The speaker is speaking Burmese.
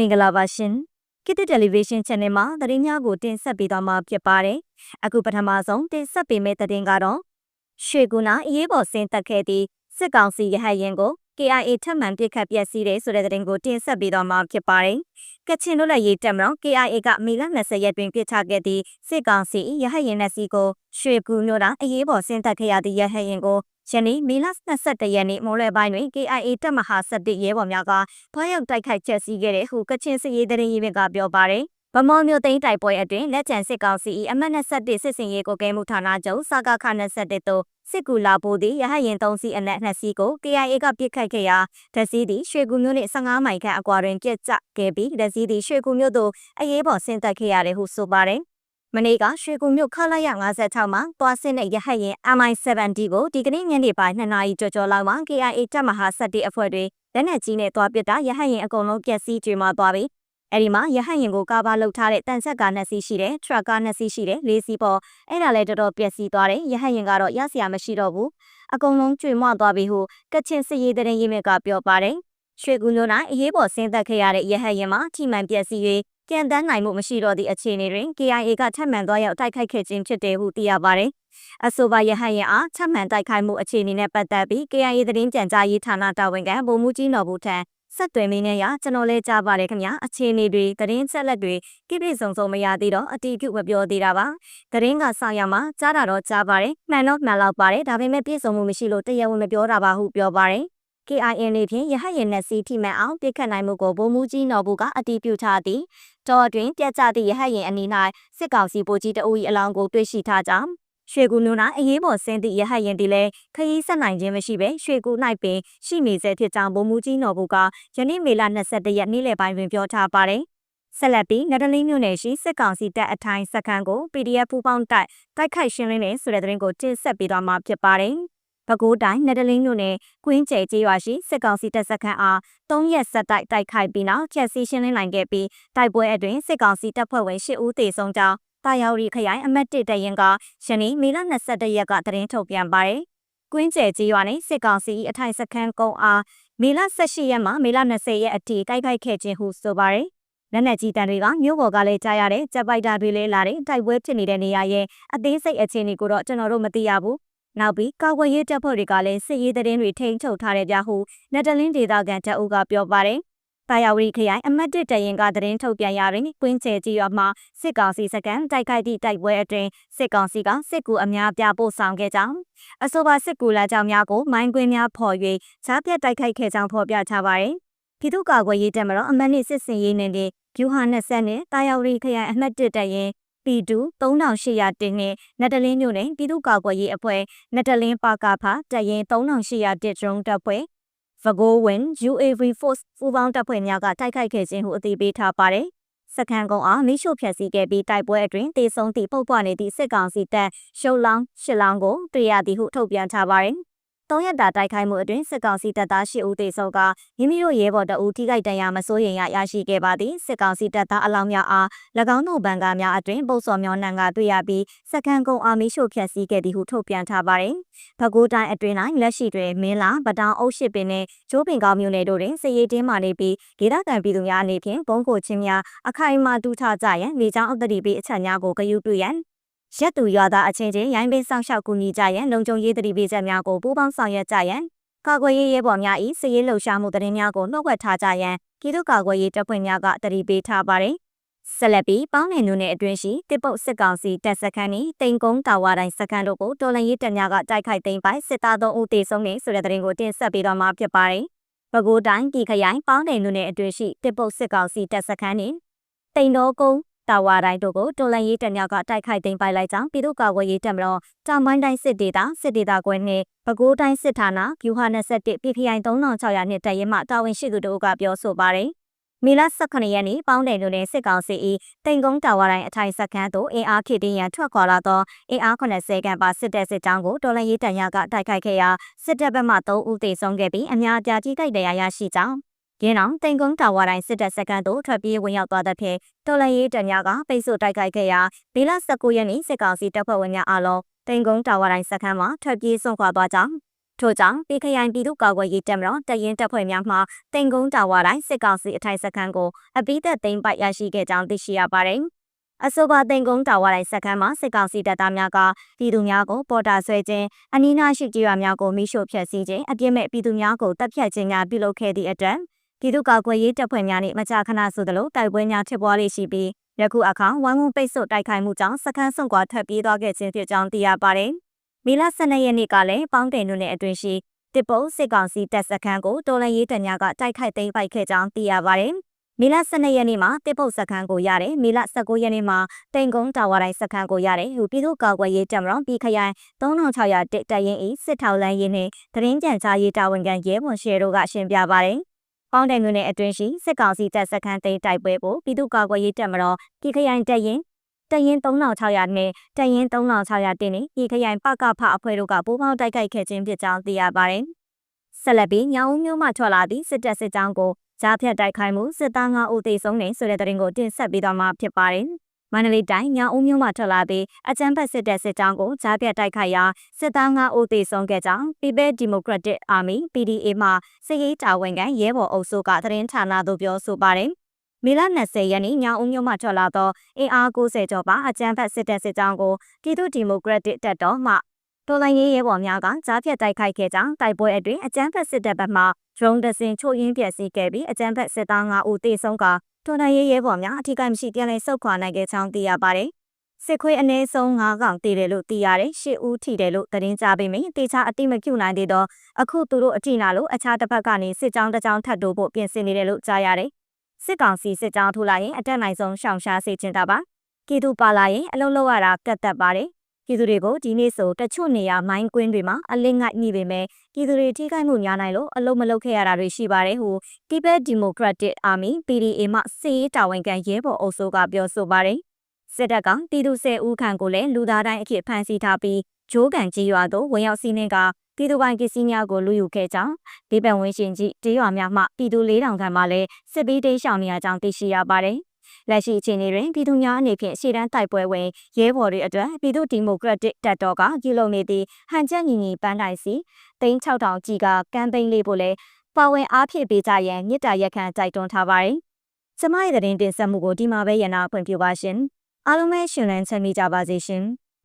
မင်္ဂလာပါရှင်ကိတတယ်လီဗီရှင်း channel မှာသတင်းများကိုတင်ဆက်ပေးသွားမှာဖြစ်ပါတယ်အခုပထမဆုံးတင်ဆက်ပေးမယ့်သတင်းကတော့ရွှေကူနာအရေးပေါ်ဆင်းသက်ခဲ့သည့်စစ်ကောင်စီရဟတ်ရင်ကို KIA ထပ်မံပြစ်ခတ်ပျက်စီးတယ်ဆိုတဲ့သတင်းကိုတင်ဆက်ပေးသွားမှာဖြစ်ပါတယ်။ကချင်လွတ်လပ်ရေးတပ်မတော် KIA ကမေလ20ရက်တွင်ပြစ်ချခဲ့သည့်စစ်ကောင်စီရဟတ်ရင်နဲ့စီကိုရွှေကူမြို့တာအရေးပေါ်ဆင်းသက်ခဲ့ရသည့်ရဟတ်ရင်ကို ယနေ့မေလ22ရက်နေ့မိုးလွယ်ပိုင်းတွင် KIA တပ်မဟာ17ရဲဘော်များကဖွားရောက်တိုက်ခိုက်ချက်စီးခဲ့တဲ့ဟုကချင်စစ်ရေးတရင်ရေးဘက်ကပြောပါတယ်။ဗမော်မျိုးသိန်းတိုက်ပွဲအတွင်းလက်ကျန်စစ်ကောင်စီအမတ်21စစ်စင်ရေးကိုကဲမှုဌာနချုပ်စကားခ21တို့စစ်ကူလာပို့သည့်ရဟရင်3စီးအနက်2စီးကို KIA ကပစ်ခတ်ခဲ့ရာဒစီသည်ရွှေကူမြို့နှင့်15မိုင်ခန့်အကွာတွင်ပြစ်ကျခဲ့ပြီးဒစီသည်ရွှေကူမြို့သို့အရေးပေါ်ဆင်းသက်ခဲ့ရတယ်ဟုဆိုပါတယ် မနေ့ကရွှေကူမြို့ခလာရ56မှာသွားဆင်းတဲ့ရဟတ်ရင် MI-70 ကိုဒီကနေ့ညနေပိုင်း2နာရီကျော်ကျော်လောက်မှာ KIA တပ်မဟာ7အဖွဲ့တွေလက်နက်ကြီးနဲ့သွားပစ်တာရဟတ်ရင်အကုန်လုံးပျက်စီးကျွေးမသွားပြီးအဲ့ဒီမှာရဟတ်ရင်ကိုကားပါလောက်ထားတဲ့တန်ဆက်ကားနှစ်စီးရှိတယ်ထရက်ကားနှစ်စီးရှိတယ်လေးစီးပေါ်အဲ့ဒါလည်းတော်တော်ပျက်စီးသွားတယ်ရဟတ်ရင်ကတော့ရစရာမရှိတော့ဘူးအကုန်လုံးကျွေမွသွားပြီဟုကချင်စစ်ရေးတရင်ရေးမြစ်ကပြောပါတယ်ရွှေကူမြို့၌အရေးပေါ်ဆင်းသက်ခဲ့ရတဲ့ရဟတ်ရင်မှာထိမှန်ပျက်စီး၍ ပြန်တန်းနိုင်မှုမရှိတော့သည့်အခြေအနေတွင် KIA ကထပ်မံသွားရောက်တိုက်ခိုက်ခဲ့ခြင်းဖြစ်တယ်ဟုသိရပါတယ်။အဆိုပါရဟတ်ရင်အားထပ်မံတိုက်ခိုက်မှုအခြေအနေနဲ့ပတ်သက်ပြီး KIA သတင်းကြံကြားရေးဌာနတာဝန်ခံဗိုလ်မှူးကြီးနော်ဘူးထံဆက်သွယ်မင်းနဲ့ရကျွန်တော်လဲကြားပါတယ်ခင်ဗျာအခြေအနေတွေသတင်းဆက်လက်တွေကိပြည့်စုံစုံမရသေးတော့အတီးပြုတ်မပြောသေးတာပါသတင်းကဆောင်းရမှာကြားတာတော့ကြားပါတယ်မှန်တော့မှန်လောက်ပါတယ်ဒါပေမဲ့ပြည့်စုံမှုမရှိလို့တရားဝင်မပြောတာပါဟုပြောပါတယ် KIN နေဖြင့်ရဟတ်ရင်နဲ့စီထိမှန်အောင်ပြစ်ခတ်နိုင်မှုကိုဗိုလ်မှူးကြီးနော်ဘူးကအတီးပြုထားသည် တောအတွင်းပြက်ကျသည့်ရဟတ်ရင်အနီး၌စစ်ကောင်စီဗိုလ်ကြီးတအူ၏အလောင်းကိုတွေ့ရှိထားကြောင်းရွှေကူနုနာအရေးပေါ်ဆင်းသည့်ရဟတ်ရင်တီလည်းခရီးဆက်နိုင်ခြင်းမရှိဘဲရွှေကူ၌ပင်ရှိနေစေဖြစ်ကြောင်းဗိုလ်မှူးကြီးနော်ဘူးကယနေ့မေလ22ရက်နေ့လယ်ပိုင်းတွင်ပြောထားပါတယ်ဆက်လက်ပြီးနဒလင်းမြို့နယ်ရှိစစ်ကောင်စီတပ်အထိုင်စခန်းကို PDF ပူးပေါင်းတိုက်တိုက်ခိုက်ရှင်းလင်းနေဆိုတဲ့သတင်းကိုတင်ဆက်ပေးသွားမှာဖြစ်ပါတယ်။ ပဲခူးတိုင်းနယ်ဒလင်းမြို့နယ်ကွင်းကျဲကျေးရွာရှိစစ်ကောင်စီတပ်စခန်းအား၃ရက်ဆက်တိုက်တိုက်ခိုက်ပြီးနောက်ချက်စီရှင်းလင်းနိုင်ခဲ့ပြီးတိုက်ပွဲအတွင်းစစ်ကောင်စီတပ်ဖွဲ့ဝင်၈ဦးသေဆုံးကြောင်းတာယာရီခရိုင်အမတ်1တရင်ကယနေ့မေလ22ရက်ကသတင်းထုတ်ပြန်ပါတယ်။ကွင်းကျဲကျေးရွာနှင့်စစ်ကောင်စီအထိုင်စခန်းကုန်းအားမေလ18ရက်မှမေလ20ရက်အထိတိုက်ခိုက်ခဲ့ခြင်းဟုဆိုပါတယ်။လက်နက်ကြီးတန်တွေကမြို့ပေါ်ကလည်းကြားရတဲ့ဂျက်ပိုက်တာတွေလည်းလာတဲ့တိုက်ပွဲဖြစ်နေတဲ့နေရာရဲ့အသေးစိတ်အခြေအနေကိုတော့ကျွန်တော်တို့မသိရဘူး နောက်ပြီးကာကွယ်ရေးတပ်ဖွဲ့တွေကလည်းစစ်ရေးသတင်းတွေထိန်းချုပ်ထားတဲ့ကြဟုနက်တလင်းဒေသခံတပ်အုပ်ကပြောပါတယ်။တာယာဝတီခရိုင်အမတ်တစ်တရင်ကသတင်းထုတ်ပြန်ရရင်ကွင်းချေကြီးရွာမှာစစ်ကောင်စီစကန်တိုက်ခိုက်သည့်တိုက်ပွဲအတွင်းစစ်ကောင်စီကစစ်ကူအများပြပို့ဆောင်ခဲ့ကြောင်းအဆိုပါစစ်ကူလာကြောင်းများကိုမိုင်းကွင်းများဖော်၍ဈာပြတ်တိုက်ခိုက်ခဲ့ကြောင်းဖော်ပြထားပါတယ်။ပြည်သူ့ကာကွယ်ရေးတပ်မတော်အမတ်နှင့်စစ်စင်ရေးနယ်နဲ့ဗျူဟာ20နဲ့တာယာဝတီခရိုင်အမတ်တစ်တရင် ပီတူ3800တင်နဲ့နက်တလင်းမြို့နယ်ပြည်သူ့ကာကွယ်ရေးအဖွဲ့နက်တလင်းပါကာဖာတရင်3800တစ်ဒရုန်းတပ်ဖွဲ့ဗဂိုးဝင် UAV Force ပူပေါင်းတပ်ဖွဲ့များကတိုက်ခိုက်ခဲ့ခြင်းဟုအသိပေးထားပါတယ်။စခန်းကုန်းအားမိရှုဖျက်ဆီးခဲ့ပြီးတိုက်ပွဲအတွင်းတေဆုံးသည့်ပုတ်ပွားနေသည့်စစ်ကောင်စီတပ်ရှုံလောင်းရှစ်လောင်းကိုတွေ့ရသည်ဟုထုတ်ပြန်ထားပါတယ်။ ၃ရက်တာတိုက်ခိုက်မှုအတွင်းစစ်ကောင်စီတပ်သား၈ဦးသေဆုံးကမိမိတို့ရဲဘော်တအူထိခိုက်ဒဏ်ရာမစိုးရိမ်ရရရှိခဲ့ပါသည်စစ်ကောင်စီတပ်သားအလောင်းများအား၎င်းတို့ဘန်ကားများအတွင်ပုတ်စော်မျောနှံကတွေ့ရပြီးစကန်ကုန်းအာမီရှို့ဖျက်ဆီးခဲ့သည်ဟုထုတ်ပြန်ထားပါတယ်။ပဲခူးတိုင်းအတွင်း၌လက်ရှိတွင်မင်းလာပတောင်အုပ်ရှိပင်နှင့်ကျိုးပင်ကောင်းမြို့နယ်တို့တွင်စစ်ရေးတင်းမာနေပြီးဒေသခံပြည်သူများအနေဖြင့်ဘုံကိုချင်းများအခိုင်အမာတူထကြရန်လေကြောင်းအုပ်တတိပေးအချက်များကိုဂရုပြုရန် ရက်သူရွာသားအချင်းချင်းရိုင်းပင်းဆောင်ရှောက်ကူညီကြရန်လုံခြုံရေးတတိပေးချက်များကိုပူးပေါင်းဆောင်ရွက်ကြရန်ကာကွယ်ရေးရဲဘော်များ၏စည်ရေးလှုပ်ရှားမှုသတင်းများကိုနှုတ်ခွက်ထားကြရန်ပြည်သူ့ကာကွယ်ရေးတပ်ဖွဲ့များကတတိပေးထားပါတယ်။ဆက်လက်ပြီးပေါင်းနယ်နုနယ်အတွင်းရှိတစ်ပုတ်စစ်ကောင်စီတပ်စခန်းနှင့်တိန်ကုန်းတာဝါတိုင်းစခန်းတို့ကိုတော်လှန်ရေးတပ်များကတိုက်ခိုက်သိမ်းပိုက်စစ်သားသုံးဦးသေဆုံးနေဆိုတဲ့သတင်းကိုတင်ဆက်ပေးတော့မှာဖြစ်ပါတယ်။ပဲခူးတိုင်းပြည်ခရိုင်ပေါင်းနယ်နုနယ်အတွင်းရှိတစ်ပုတ်စစ်ကောင်စီတပ်စခန်းနှင့်တိန်တော်ကုန်း တာဝါတိုင်းတို့ကိုတော်လန်ရေးတပ်များကတိုက်ခိုက်သိမ်းပိုက်လိုက်ကြောင်းပြည်သူ့ကာကွယ်ရေးတပ်မတော်တာမိုင်းတိုင်းစစ်ဒေသစစ်ဒေသကွဲနှင့်ပဲခူးတိုင်းစစ်ဌာနဗျူဟာ21 PPI 3600နှစ်တပ်ရင်းမှတာဝန်ရှိသူတို့ကပြောဆိုပါတယ်။မီလ18ရက်နေ့ပေါင်းတယ်လို့နဲ့စစ်ကောင်စီ၏တိန်ကုန်းတာဝါတိုင်းအထိုင်စခန်းသို့အင်အားခေတင်ရန်ထွက်ခွာလာသောအင်အား80ခန့်ပါစစ်တပ်စစ်ကြောင်းကိုတော်လှန်ရေးတပ်များကတိုက်ခိုက်ခဲ့ရာစစ်တပ်ဘက်မှ3ဦးသေဆုံးခဲ့ပြီးအများအပြားကြီးတိုက်တရားရရှိကြောင်း ရင်းအောင်တိန်ကုန်းတာဝါတိုင်းစစ်တပ်စကန်သို့ထွက်ပြေးဝင်ရောက်သွားတဲ့ဖြင့်တော်လရေးတပ်များကပိတ်ဆို့တိုက်ခိုက်ခဲ့ရာဘေလ19ရက်နေ့စစ်ကောင်စီတပ်ဖွဲ့ဝင်များအားလုံးတိန်ကုန်းတာဝါတိုင်းစခန်းမှာထွက်ပြေးဆုံးခွာသွားကြောင်းထို့ကြောင့်ပြည်ခရိုင်ပြည်သူ့ကာကွယ်ရေးတပ်မတော်တရင်တပ်ဖွဲ့များမှတင်ကုန်းတာဝါတိုင်းစစ်ကောင်စီအထိုင်စခန်းကိုအပိသက်သိမ်းပိုက်ရရှိခဲ့ကြောင်းသိရှိရပါတယ်။အဆိုပါတင်ကုန်းတာဝါတိုင်းစခန်းမှာစစ်ကောင်စီတပ်သားများကပြည်သူများကိုပေါ်တာဆွဲခြင်းအနီးနားရှိကြေးရွာများကိုမိရှို့ဖျက်ဆီးခြင်းအပြစ်မဲ့ပြည်သူများကိုတပ်ဖြတ်ခြင်းများပြုလုပ်ခဲ့သည့်အတွက် ပြည်သူ့ကာကွယ်ရေးတပ်ဖွဲ့များနှင့်မကြာခဏဆိုသလိုတိုက်ပွဲများဖြစ်ပွားလေရှိပြီးယခုအခါဝမ်ဝန်းပိတ်ဆို့တိုက်ခိုက်မှုကြောင့်စခန်းဆုံးကွာထွက်ပြေးသွားခဲ့ခြင်းဖြစ်ကြောင်းသိရပါတယ်။မီလ12ရက်နေ့ကလည်းပေါင်းတယ်နုနယ်အတွင်းရှိတစ်ပုတ်စစ်ကောင်စီတပ်စခန်းကိုတော်လန်ရေးတပ်များကတိုက်ခိုက်သိမ်းပိုက်ခဲ့ကြောင်းသိရပါတယ်။မီလ12ရက်နေ့မှာတစ်ပုတ်စခန်းကိုရတယ်မီလ19ရက်နေ့မှာတိန်ကုန်းတာဝါတိုင်းစခန်းကိုရတယ်ဟူပြည်သူ့ကာကွယ်ရေးတပ်မတော်ပြည်ခရိုင်3600တက်တရင်ဤစစ်ထောက်လန်းရေးနှင့်သတင်းကြံကြားရေးတာဝန်ခံရဲဘွန်ရှယ်တို့ကရှင်းပြပါတယ်။ ပေါင်းတယ်မြို့နယ်အတွင်းရှိစစ်ကောင်စီတပ်စခန်းသိမ်းတိုက်ပွဲကိုပြည်သူ့ကာကွယ်ရေးတပ်မတော်ပြည်ခရိုင်တပ်ရင်တရင်3600နဲ့တရင်3600တင်းနဲ့ပြည်ခရိုင်ပကဖအဖွဲ့တို့ကပူးပေါင်းတိုက်ခိုက်ခဲ့ခြင်းဖြစ်ကြောင်းသိရပါတယ်။ဆက်လက်ပြီးညောင်ဦးမြို့မှထွက်လာသည့်စစ်တပ်စစ်ကြောင်းကိုကြားဖြတ်တိုက်ခိုက်မှုစစ်သား9ဦးသေဆုံးနေဆိုတဲ့သတင်းကိုတင်ဆက်ပေးသွားမှာဖြစ်ပါတယ်။ မန္တလေးတိုင်းညောင်ဦးမြို့မှထွက်လာပြီးအကြမ်းဖက်စစ်တပ်စစ်ကြောင်းကိုကြားဖြတ်တိုက်ခိုက်ရာစစ်သား9ဦးသေဆုံးခဲ့ကြောင်း People Democratic Army PDA မှစစ်ရေးတာဝန်ခံရဲဘော်အုပ်စုကသတင်းဌာနသို့ပြောဆိုပါတယ်။မေလ20ရက်နေ့ညောင်ဦးမြို့မှထွက်လာသောအင်အား90ကျော်ပါအကြမ်းဖက်စစ်တပ်စစ်ကြောင်းကိုပြည်သူ့ဒီမိုကရက်တစ်တပ်တော်မှတော်လိုင်းရေးရဲဘော်များကကြားဖြတ်တိုက်ခိုက်ခဲ့ကြောင်းတိုက်ပွဲအတွင်းအကြမ်းဖက်စစ်တပ်ဘက်မှ drone တစ်စင်ချို့ယင်းပျက်စီးခဲ့ပြီးအကြမ်းဖက်စစ်သား9ဦးသေဆုံးက တော်လိုင်းရေးရဲဘော်များအထူးကိမရှိပြန်လည်ဆုတ်ခွာနိုင်ခဲ့ကြောင်းသိရပါတယ်။စစ်ခွေးအနည်းဆုံး9កောင်တည်တယ်လို့သိရတယ်။ရှစ်ဦးထိတယ်လို့သတင်းကြားပေမယ့်တေချာအတိမပြုနိုင်သေးတော့အခုသူတို့အထိနာလို့အခြားတစ်ဖက်ကနေစစ်ကြောင်းတစ်ကြောင်းထပ်တိုးဖို့ပြင်ဆင်နေတယ်လို့ကြားရတယ်။စစ်ကောင်စီစစ်ကြောင်းထိုးလာရင်အတက်နိုင်ဆုံးရှောင်ရှားစေချင်တာပါ။ကီတူပါလာရင်အလုံးလောက်ရတာကတ်သက်ပါတယ်။ ပြည်သူတွေကိုဒီနေ့ဆိုတချို့နေရာမိုင်းကွင်းတွေမှာအလစ်ငိုက်ညှိပေမဲ့ပြည်သူတွေထိခိုက်မှုများနိုင်လို့အလုံးမလုံးခဲ့ရတာတွေရှိပါတယ်ဟု Tibet Democratic Army PDA မှစစ်ရေးတာဝန်ခံရဲဘော်အုပ်စုကပြောဆိုပါတယ်။စစ်တပ်ကပြည်သူ၁၀ဦးခန့်ကိုလည်းလူသားတိုင်းအဖြစ်ဖမ်းဆီးထားပြီးဂျိုးကန်ကြီးရွာသို့ဝင်ရောက်စီးနှင်းကပြည်သူပိုင်ပစ္စည်းများကိုလူယူခဲ့ကြောင်းဒီပန်ဝင်းရှင်ကြီးတေးရွာများမှပြည်သူ၄000ခန့်မှလည်းစစ်ပေးတိမ်းရှောင်နေရကြောင်းသိရှိရပါတယ်။ လက်ရှိအခြေအနေတွင်ပြည်သူများအနေဖြင့်ရှေ့တန်းတိုက်ပွဲဝင်ရဲဘော်တွေအတွက်ပြည်သူ့ဒီမိုကရက်တစ်တပ်တော်ကပြုလုပ်နေသည့်ဟန်ချက်ညီညီပန်းတိုင်စီ3600ကြီးကကမ်ပိန်းလေးဖို့လဲပါဝင်အားဖြည့်ပေးကြရန်မြစ်တာရက်ခံတိုက်တွန်းထားပါတယ်။ကျမရဲ့သတင်းတင်ဆက်မှုကိုဒီမှာပဲရနာဖွင့်ပြပါရှင်။အားလုံးပဲရှင်လန်းချမ်းမြေ့ကြပါစေရှင်။